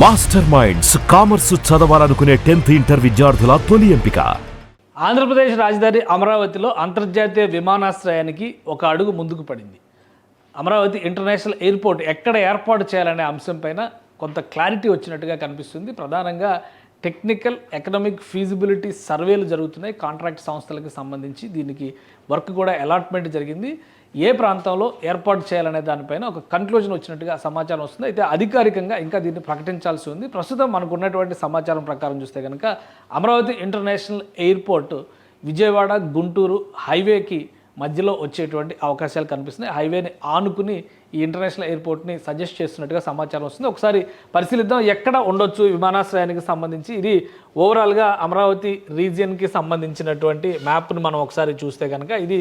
Master minds commerce చదవాలనుకునే tenth inter విద్యార్థుల తొలి ఎంపిక. ఆంధ్రప్రదేశ్ రాజధాని అమరావతిలో అంతర్జాతీయ విమానాశ్రయానికి ఒక అడుగు ముందుకు పడింది. అమరావతి ఇంటర్నేషనల్ ఎయిర్పోర్ట్ ఎక్కడ ఏర్పాటు చేయాలనే అంశంపైన కొంత క్లారిటీ వచ్చినట్టుగా కనిపిస్తుంది. ప్రధానంగా టెక్నికల్ ఎకనామిక్ ఫీజిబిలిటీ సర్వేలు జరుగుతున్నాయి కాంట్రాక్ట్ సంస్థలకు సంబంధించి. దీనికి వర్క్ కూడా అలాట్మెంట్ జరిగింది. ఏ ప్రాంతంలో ఏర్పాటు చేయాలనే దానిపైన ఒక కన్క్లూజన్ వచ్చినట్టుగా సమాచారం వస్తుంది. అయితే అధికారికంగా ఇంకా దీన్ని ప్రకటించాల్సి ఉంది. ప్రస్తుతం మనకు ఉన్నటువంటి సమాచారం ప్రకారం చూస్తే కనుక అమరావతి ఇంటర్నేషనల్ ఎయిర్పోర్ట్ విజయవాడ గుంటూరు హైవేకి మధ్యలో వచ్చేటువంటి అవకాశాలు కనిపిస్తున్నాయి. హైవేని ఆనుకుని ఈ ఇంటర్నేషనల్ ఎయిర్పోర్ట్ని సజెస్ట్ చేస్తున్నట్టుగా సమాచారం వస్తుంది. ఒకసారి పరిశీలిద్దాం ఎక్కడ ఉండొచ్చు విమానాశ్రయానికి సంబంధించి. ఇది ఓవరాల్గా అమరావతి రీజియన్కి సంబంధించినటువంటి మ్యాప్ను మనం ఒకసారి చూస్తే కనుక ఇది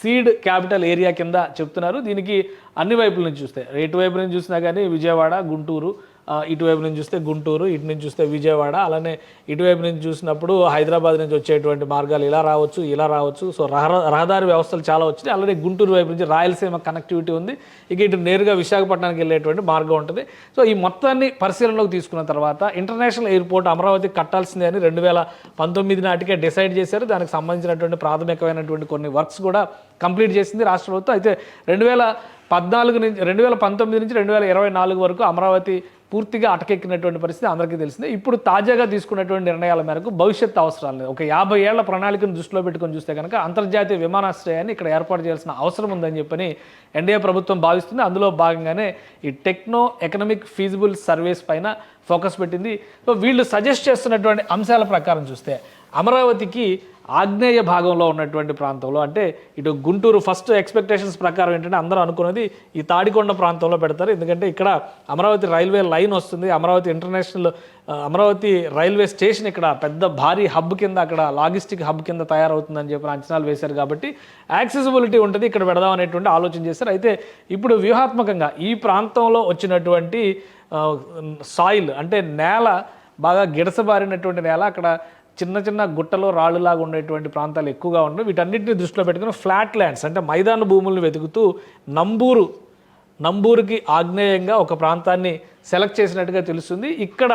సీడ్ క్యాపిటల్ ఏరియా కింద చెప్తున్నారు. దీనికి అన్ని వైపుల నుంచి చూస్తే. ఇటువైపు నుంచి చూసినా కానీ విజయవాడ గుంటూరు ఇటువైపు నుంచి చూస్తే గుంటూరు ఇటు నుంచి చూస్తే విజయవాడ అలానే ఇటువైపు నుంచి చూసినప్పుడు హైదరాబాద్ నుంచి వచ్చేటువంటి మార్గాలు ఇలా రావచ్చు ఇలా రావచ్చు. సో రహదారి వ్యవస్థలు చాలా వచ్చినాయి. అలానే గుంటూరు వైపు నుంచి రాయలసీమ కనెక్టివిటీ ఉంది. ఇక ఇటు నేరుగా విశాఖపట్నానికి వెళ్ళేటువంటి మార్గం ఉంటుంది. సో ఈ మొత్తాన్ని పరిశీలనలోకి తీసుకున్న తర్వాత ఇంటర్నేషనల్ ఎయిర్పోర్ట్ అమరావతి కట్టాల్సిందే అని రెండు వేల పంతొమ్మిది నాటికే డిసైడ్ చేశారు. దానికి సంబంధించినటువంటి ప్రాథమికమైనటువంటి కొన్ని వర్క్స్ కూడా కంప్లీట్ చేసింది రాష్ట్ర ప్రభుత్వం. అయితే రెండు వేల పద్నాలుగు నుంచి రెండు వేల పంతొమ్మిది నుంచి రెండు వేల ఇరవై నాలుగు వరకు అమరావతి పూర్తిగా అటకెక్కినటువంటి పరిస్థితి అందరికీ తెలిసిందే. ఇప్పుడు తాజాగా తీసుకున్నటువంటి నిర్ణయాల మేరకు భవిష్యత్ అవసరాలు ఒక యాభై ఏళ్ళ ప్రణాళికను దృష్టిలో పెట్టుకొని చూస్తే కనుక అంతర్జాతీయ విమానాశ్రయాన్ని ఇక్కడ ఏర్పాటు చేయాల్సిన అవసరం ఉందని చెప్పని ఎన్డీఏ ప్రభుత్వం భావిస్తుంది. అందులో భాగంగానే ఈ టెక్నో ఎకనామిక్ ఫీజిబుల్ సర్వీస్ పైన ఫోకస్ పెట్టింది. సో వీళ్ళు సజెస్ట్ చేస్తున్నటువంటి అంశాల ప్రకారం చూస్తే అమరావతికి ఆగ్నేయ భాగంలో ఉన్నటువంటి ప్రాంతంలో అంటే ఇటు గుంటూరు ఫస్ట్ ఎక్స్పెక్టేషన్స్ ప్రకారం ఏంటంటే అందరూ అనుకున్నది ఈ తాడికొండ ప్రాంతంలో పెడతారు. ఎందుకంటే ఇక్కడ అమరావతి రైల్వే లైన్ వస్తుంది. Amaravati international Amaravati railway station ఇక్కడ పెద్ద భారీ హబ్ కింద అక్కడ లాజిస్టిక్ హబ్ కింద తయారవుతుందని చెప్పి అంచనాలు వేశారు కాబట్టి యాక్సెసిబిలిటీ ఉంటుంది. ఇక్కడ పెడదాం అనేటువంటి ఆలోచన చేశారు. అయితే ఇప్పుడు వ్యూహాత్మకంగా ఈ ప్రాంతంలో వచ్చినటువంటి సాయిల్ అంటే నేల బాగా గిడసబారినటువంటి నేల అక్కడ చిన్న చిన్న గుట్టలు రాళ్ళులాగా ఉండేటువంటి ప్రాంతాలు ఎక్కువగా ఉన్నాయి వీటన్నిటిని దృష్టిలో పెట్టుకుని ఫ్లాట్ ల్యాండ్స్ అంటే మైదాన భూములను వెతుకుతూ నంబూరు నంబూరుకి ఆగ్నేయంగా ఒక ప్రాంతాన్ని సెలెక్ట్ చేసినట్టుగా తెలుస్తుంది. ఇక్కడ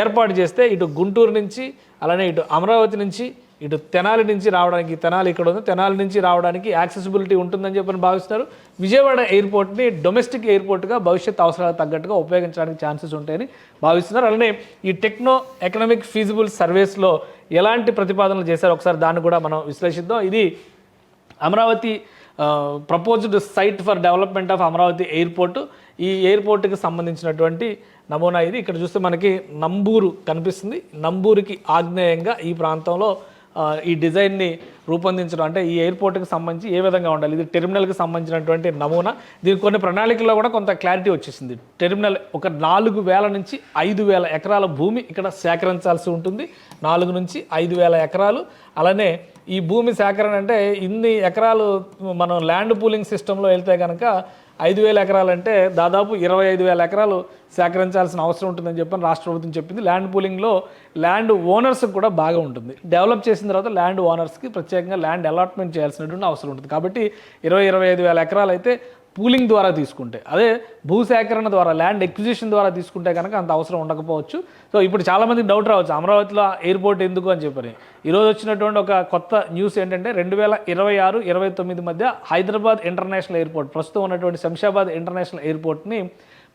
ఏర్పాటు చేస్తే ఇటు గుంటూరు నుంచి అలానే ఇటు అమరావతి నుంచి ఇటు తెనాలి నుంచి రావడానికి తెనాలి ఇక్కడ ఉంది. తెనాలి నుంచి రావడానికి యాక్సెసిబిలిటీ ఉంటుందని చెప్పని భావిస్తున్నారు. విజయవాడ ఎయిర్పోర్ట్ని డొమెస్టిక్ ఎయిర్పోర్ట్గా భవిష్యత్ అవసరాలకు తగ్గట్టుగా ఉపయోగించడానికి ఛాన్సెస్ ఉంటాయని భావిస్తున్నారు. అలానే ఈ టెక్నో ఎకనామిక్ ఫీజిబుల్ సర్వీస్లో ఎలాంటి ప్రతిపాదనలు చేశారో ఒకసారి దాన్ని కూడా మనం విశ్లేషిద్దాం. ఇది Amaravati proposed site for development of Amaravati airport. ఈ ఎయిర్పోర్ట్కి సంబంధించినటువంటి నమూనా ఇది. ఇక్కడ చూస్తే మనకి నంబూరు కనిపిస్తుంది. నంబూరుకి ఆగ్నేయంగా ఈ ప్రాంతంలో ఈ డిజైన్ని రూపొందించడం అంటే ఈ ఎయిర్పోర్ట్కి సంబంధించి ఏ విధంగా ఉండాలి? ఇది టెర్మినల్కి సంబంధించినటువంటి నమూనా. దీని కొన్ని ప్రణాళికల్లో కూడా కొంత క్లారిటీ వచ్చేసింది. టెర్మినల్ ఒక నాలుగు వేల నుంచి ఐదు వేల ఎకరాల భూమి ఇక్కడ సేకరించాల్సి ఉంటుంది. నాలుగు నుంచి ఐదు వేల ఎకరాలు. అలానే ఈ భూమి సేకరణ అంటే ఇన్ని ఎకరాలు మనం ల్యాండ్ పూలింగ్ సిస్టంలో వెళ్తే కనుక ఐదు వేల ఎకరాలంటే దాదాపు ఇరవై ఐదు వేల ఎకరాలు సేకరించాల్సిన అవసరం ఉంటుందని చెప్పని రాష్ట్ర ప్రభుత్వం చెప్పింది. ల్యాండ్ పూలింగ్లో ల్యాండ్ ఓనర్స్కి కూడా బాగా ఉంటుంది. డెవలప్ చేసిన తర్వాత ల్యాండ్ ఓనర్స్కి ప్రత్యేకంగా ల్యాండ్ అలాట్మెంట్ చేయాల్సినటువంటి అవసరం ఉంటుంది. కాబట్టి ఇరవై ఇరవై ఐదు వేల ఎకరాలు అయితే పూలింగ్ ద్వారా తీసుకుంటే అదే భూసేకరణ ద్వారా ల్యాండ్ ఎక్విజిషన్ ద్వారా తీసుకుంటే కనుక అంత అవసరం ఉండకపోవచ్చు. సో ఇప్పుడు చాలామంది డౌట్ రావచ్చు అమరావతిలో ఎయిర్పోర్ట్ ఎందుకు అని చెప్పని. ఈరోజు వచ్చినటువంటి ఒక కొత్త న్యూస్ ఏంటంటే రెండు వేల ఇరవై ఆరు ఇరవై తొమ్మిది మధ్య హైదరాబాద్ ఇంటర్నేషనల్ ఎయిర్పోర్ట్ ప్రస్తుతం ఉన్నటువంటి శంషాబాద్ ఇంటర్నేషనల్ ఎయిర్పోర్ట్ని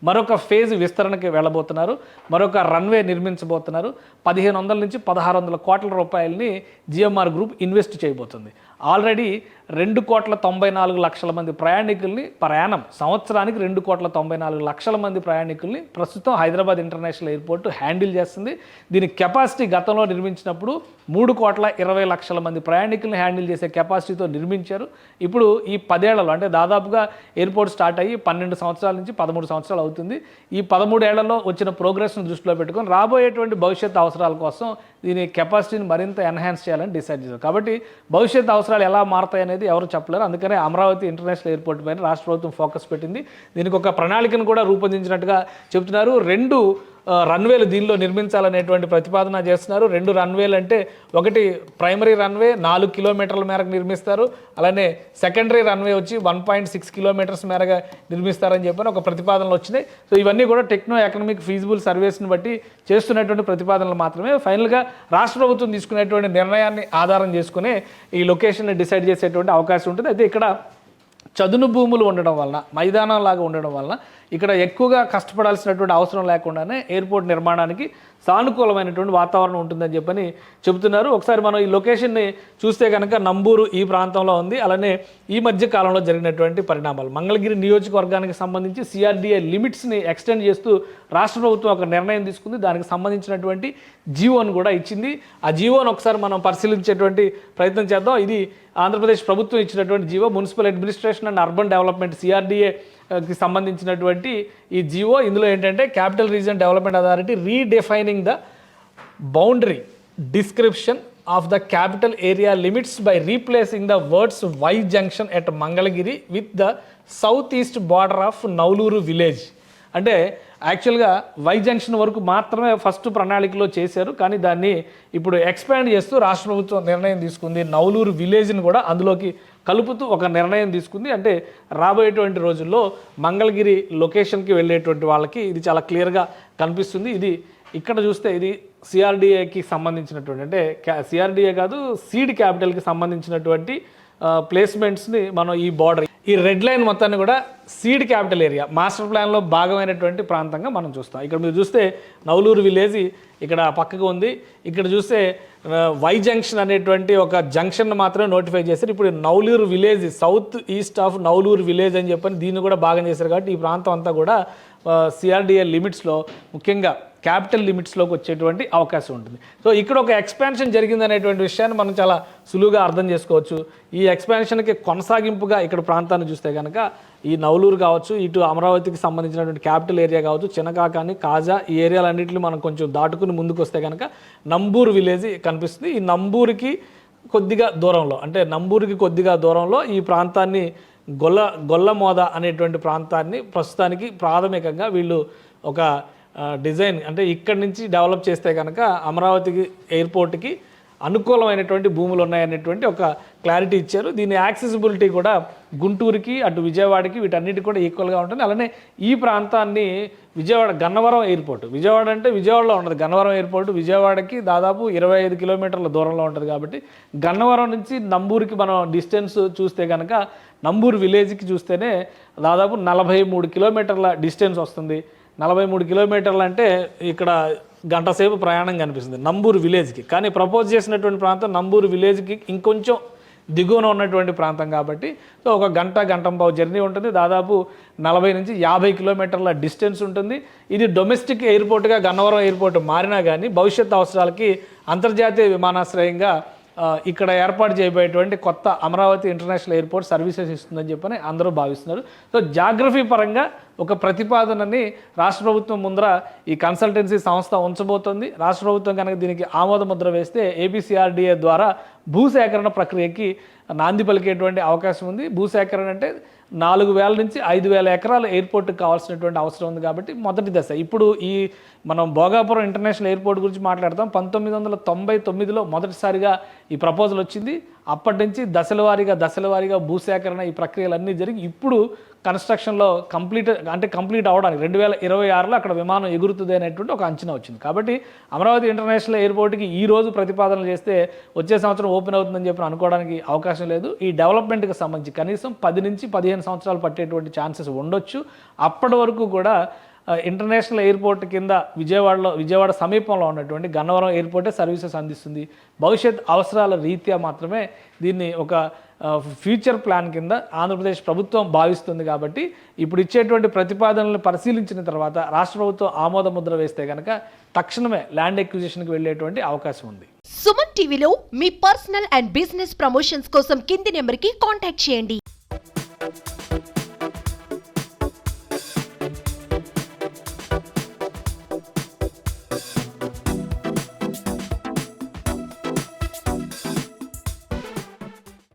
మరొక ఫేజ్ విస్తరణకి వెళ్ళబోతున్నారు మరొక రన్వే నిర్మించబోతున్నారు. పదిహేను వందల నుంచి పదహారు వందల కోట్ల రూపాయలని జిఎంఆర్ గ్రూప్ ఇన్వెస్ట్ చేయబోతుంది. ఆల్రెడీ రెండు కోట్ల తొంభై నాలుగు లక్షల మంది ప్రయాణికుల్ని ప్రయాణం సంవత్సరానికి రెండు కోట్ల తొంభై నాలుగు లక్షల మంది ప్రయాణికుల్ని ప్రస్తుతం హైదరాబాద్ ఇంటర్నేషనల్ ఎయిర్పోర్ట్ హ్యాండిల్ చేస్తుంది. దీని కెపాసిటీ గతంలో నిర్మించినప్పుడు మూడు కోట్ల ఇరవై లక్షల మంది ప్రయాణికుల్ని హ్యాండిల్ చేసే కెపాసిటీతో నిర్మించారు. ఇప్పుడు ఈ పదేళ్ళలో అంటే దాదాపుగా ఎయిర్పోర్ట్ స్టార్ట్ అయ్యి పన్నెండు సంవత్సరాల నుంచి పదమూడు సంవత్సరాలు అవుతుంది. ఈ పదమూడేళ్ళలో వచ్చిన ప్రోగ్రెస్ను దృష్టిలో పెట్టుకొని రాబోయేటువంటి భవిష్యత్ అవసరాల కోసం దీని కెపాసిటీని మరింత ఎన్హాన్స్ చేయాలని డిసైడ్ చేశారు. కాబట్టి భవిష్యత్ అవసరాలు ఎలా మారుతాయి అనేది ఎవరు చెప్పలేరు. అందుకనే అమరావతి ఇంటర్నేషనల్ ఎయిర్పోర్ట్ పైన రాష్ట్ర ప్రభుత్వం ఫోకస్ పెట్టింది. దీనికి ఒక ప్రణాళికను కూడా రూపొందించినట్టుగా చెబుతున్నారు. రెండు రన్వేలు దీనిలో నిర్మించాలనేటువంటి ప్రతిపాదన చేస్తున్నారు. రెండు రన్వేలు అంటే ఒకటి ప్రైమరీ రన్వే నాలుగు కిలోమీటర్ల మేరకు నిర్మిస్తారు. అలానే సెకండరీ రన్వే వచ్చి వన్ పాయింట్ సిక్స్ కిలోమీటర్స్ మేరగా నిర్మిస్తారని చెప్పని ఒక ప్రతిపాదనలు వచ్చినాయి. సో ఇవన్నీ కూడా టెక్నో ఎకనామిక్ ఫీజిబుల్ సర్వీస్ని బట్టి చేస్తున్నటువంటి ప్రతిపాదనలు మాత్రమే. ఫైనల్గా రాష్ట్ర ప్రభుత్వం తీసుకునేటువంటి నిర్ణయాన్ని ఆధారం చేసుకునే ఈ లొకేషన్ని డిసైడ్ చేసేటువంటి అవకాశం ఉంటుంది. అయితే ఇక్కడ చదును భూములు ఉండడం వలన మైదానం లాగా ఉండడం వలన ఇక్కడ ఎక్కువగా కష్టపడాల్సినటువంటి అవసరం లేకుండానే ఎయిర్పోర్ట్ నిర్మాణానికి సానుకూలమైనటువంటి వాతావరణం ఉంటుందని చెప్పని చెబుతున్నారు. ఒకసారి మనం ఈ లొకేషన్ని చూస్తే కనుక నంబూరు ఈ ప్రాంతంలో ఉంది. అలానే ఈ మధ్య కాలంలో జరిగినటువంటి పరిణామాలు. మంగళగిరి నియోజకవర్గానికి సంబంధించి సిఆర్డీఏ లిమిట్స్ని ఎక్స్టెండ్ చేస్తూ రాష్ట్ర ప్రభుత్వం ఒక నిర్ణయం తీసుకుంది. దానికి సంబంధించినటువంటి జీవోను కూడా ఇచ్చింది. ఆ జీవోను ఒకసారి మనం పరిశీలించేటువంటి ప్రయత్నం చేద్దాం. ఇది ఆంధ్రప్రదేశ్ ప్రభుత్వం ఇచ్చినటువంటి GO municipal administration and urban development సిఆర్డీఏకి సంబంధించినటువంటి ఈ జీవో. ఇందులో ఏంటంటే capital region development authority redefining the boundary description of the capital area limits by replacing the words Y junction at Mangalagiri with the south east border of Naulur village. అంటే యాక్చువల్గా Y junction వరకు మాత్రమే first ప్రణాళికలో చేశారు కానీ దాన్ని ఇప్పుడు expand చేస్తూ రాష్ట్ర ప్రభుత్వం నిర్ణయం తీసుకుంది. నౌలూరు విలేజ్ని కూడా అందులోకి కలుపుతూ ఒక నిర్ణయం తీసుకుంది. అంటే రాబోయేటువంటి రోజుల్లో మంగళగిరి లొకేషన్కి వెళ్ళేటువంటి వాళ్ళకి ఇది చాలా క్లియర్గా కనిపిస్తుంది. ఇది ఇక్కడ చూస్తే ఇది సిఆర్డిఏకి సంబంధించినటువంటి అంటే సిఆర్డిఏ కాదు సీడ్ క్యాపిటల్కి సంబంధించినటువంటి ప్లేస్మెంట్స్ని మనం ఈ బార్డర్ ఈ రెడ్ లైన్ మొత్తాన్ని కూడా సీడ్ క్యాపిటల్ ఏరియా మాస్టర్ ప్లాన్లో భాగమైనటువంటి ప్రాంతంగా మనం చూస్తాం. ఇక్కడ మీరు చూస్తే నవలూరు విలేజ్ ఇక్కడ పక్కకు ఉంది. ఇక్కడ చూస్తే వై జంక్షన్ అనేటువంటి ఒక జంక్షన్ మాత్రమే నోటిఫై చేశారు. ఇప్పుడు Navalur village south east of Navalur village అని చెప్పని దీన్ని కూడా భాగం చేశారు కాబట్టి ఈ ప్రాంతం అంతా కూడా సిఆర్డిఏ లిమిట్స్లో ముఖ్యంగా క్యాపిటల్ లిమిట్స్లోకి వచ్చేటువంటి అవకాశం ఉంటుంది. సో ఇక్కడ ఒక ఎక్స్పాన్షన్ జరిగిందనేటువంటి విషయాన్ని మనం చాలా సులువుగా అర్థం చేసుకోవచ్చు. ఈ ఎక్స్పాన్షన్కి కొనసాగింపుగా ఇక్కడ ప్రాంతాన్ని చూస్తే కనుక ఈ నవలూరు కావచ్చు ఇటు అమరావతికి సంబంధించినటువంటి క్యాపిటల్ ఏరియా కావచ్చు చిన్నకాకాని కాజా ఈ ఏరియాలన్నింటినీ మనం కొంచెం దాటుకుని ముందుకు వస్తే కనుక నంబూరు విలేజ్ కనిపిస్తుంది. ఈ నంబూరుకి కొద్దిగా దూరంలో అంటే నంబూరుకి కొద్దిగా దూరంలో ఈ ప్రాంతాన్ని గొల్ల గొల్లమోద అనేటువంటి ప్రాంతాన్ని ప్రస్తుతానికి ప్రాథమికంగా వీళ్ళు ఒక డిజైన్ అంటే ఇక్కడి నుంచి డెవలప్ చేస్తే కనుక అమరావతికి ఎయిర్పోర్ట్కి అనుకూలమైనటువంటి భూములు ఉన్నాయనేటువంటి ఒక క్లారిటీ ఇచ్చారు. దీని యాక్సెసిబిలిటీ కూడా గుంటూరుకి అటు విజయవాడకి వీటన్నిటి కూడా ఈక్వల్గా ఉంటుంది. అలానే ఈ ప్రాంతాన్ని విజయవాడ గన్నవరం ఎయిర్పోర్ట్ విజయవాడ అంటే విజయవాడలో ఉంటుంది గన్నవరం ఎయిర్పోర్ట్ విజయవాడకి దాదాపు ఇరవై ఐదు కిలోమీటర్ల దూరంలో ఉంటుంది కాబట్టి గన్నవరం నుంచి నంబూరుకి మనం డిస్టెన్స్ చూస్తే కనుక నంబూరు విలేజ్కి చూస్తేనే దాదాపు నలభై మూడు కిలోమీటర్ల డిస్టెన్స్ వస్తుంది. నలభై మూడు కిలోమీటర్లు అంటే ఇక్కడ గంట సేపు ప్రయాణం కనిపిస్తుంది నంబూరు విలేజ్కి. కానీ ప్రపోజ్ చేసినటువంటి ప్రాంతం నంబూరు విలేజ్కి ఇంకొంచెం దిగువన ఉన్నటువంటి ప్రాంతం కాబట్టి సో ఒక గంట గంటంబావు జర్నీ ఉంటుంది. దాదాపు నలభై నుంచి యాభై కిలోమీటర్ల డిస్టెన్స్ ఉంటుంది. ఇది డొమెస్టిక్ ఎయిర్పోర్ట్గా గన్నవరం ఎయిర్పోర్ట్ మారినా కానీ భవిష్యత్ అవసరాలకి అంతర్జాతీయ విమానాశ్రయంగా ఇక్కడ ఏర్పాటు చేయబోయేటువంటి కొత్త అమరావతి ఇంటర్నేషనల్ ఎయిర్పోర్ట్ సర్వీసెస్ ఇస్తుందని చెప్పని అందరూ భావిస్తున్నారు. సో జాగ్రఫీ పరంగా ఒక ప్రతిపాదనని రాష్ట్ర ప్రభుత్వం ముందర ఈ కన్సల్టెన్సీ సంస్థ ఉంచబోతోంది. రాష్ట్ర ప్రభుత్వం కనుక దీనికి ఆమోద ముద్ర వేస్తే ఏపీసీఆర్డీఏ ద్వారా భూసేకరణ ప్రక్రియకి నాంది పలికేటువంటి అవకాశం ఉంది. భూసేకరణ అంటే నాలుగు వేల నుంచి ఐదు వేల ఎకరాల ఎయిర్పోర్ట్కి కావాల్సినటువంటి అవసరం ఉంది కాబట్టి మొదటి దశ. ఇప్పుడు ఈ మనం భోగాపురం ఇంటర్నేషనల్ ఎయిర్పోర్ట్ గురించి మాట్లాడతాం పంతొమ్మిది వందల తొంభై తొమ్మిదిలో మొదటిసారిగా ఈ ప్రపోజల్ వచ్చింది. అప్పటి నుంచి దశల వారీగా దశల వారీగా భూసేకరణ ఈ ప్రక్రియలన్నీ జరిగి ఇప్పుడు కన్స్ట్రక్షన్లో కంప్లీట్ అంటే కంప్లీట్ అవడానికి రెండు వేల ఇరవై ఆరులో అక్కడ విమానం ఎగురుతుంది అనేటువంటి ఒక అంచనా వచ్చింది. కాబట్టి అమరావతి ఇంటర్నేషనల్ ఎయిర్పోర్ట్కి ఈ రోజు ప్రతిపాదనలు చేస్తే వచ్చే సంవత్సరం ఓపెన్ అవుతుందని చెప్పి అనుకోవడానికి అవకాశం లేదు. ఈ డెవలప్మెంట్కి సంబంధించి కనీసం పది నుంచి పదిహేను సంవత్సరాలు పట్టేటువంటి ఛాన్సెస్ ఉండొచ్చు. అప్పటి వరకు కూడా ఇంటర్నేషనల్ ఎయిర్పోర్ట్ కింద విజయవాడలో విజయవాడ సమీపంలో ఉన్నటువంటి గన్నవరం ఎయిర్పోర్టే సర్వీసెస్ అందిస్తుంది. భవిష్యత్ అవసరాల రీత్యా మాత్రమే దీన్ని ఒక ఫ్యూచర్ ప్లాన్ కింద ఆంధ్రప్రదేశ్ ప్రభుత్వం భావిస్తుంది కాబట్టి ఇప్పుడు ఇచ్చేటువంటి ప్రతిపాదనలను పరిశీలించిన తర్వాత రాష్ట్ర ప్రభుత్వం ఆమోద ముద్ర వేస్తే కనుక తక్షణమే ల్యాండ్ ఎక్విజిషన్కి వెళ్ళేటువంటి అవకాశం ఉంది. సుమన్ టీవీలో మీ పర్సనల్ అండ్ బిజినెస్ ప్రమోషన్స్ కోసం కింది నెంబర్కి కాంటాక్ట్ చేయండి.